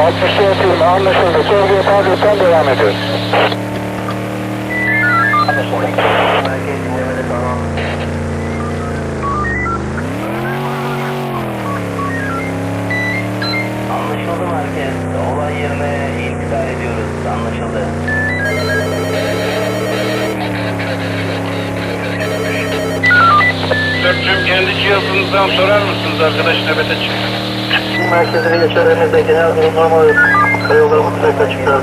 Yönetim anlaşıldı. Sorguya tabiyetten devam ediyoruz. Anlaşıldı merkez. Olay yerine intikal ediyoruz. Anlaşıldı. Dörtçüm kendi cihazınızdan sorar mısınız arkadaş nöbete çıktı. Merkezine geçerlerinde genel normal. Karayolları mutlaka açıklar.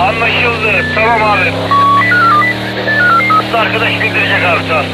Anlaşıldı. Tamam abi. Arkadaş bildirecek abi sağ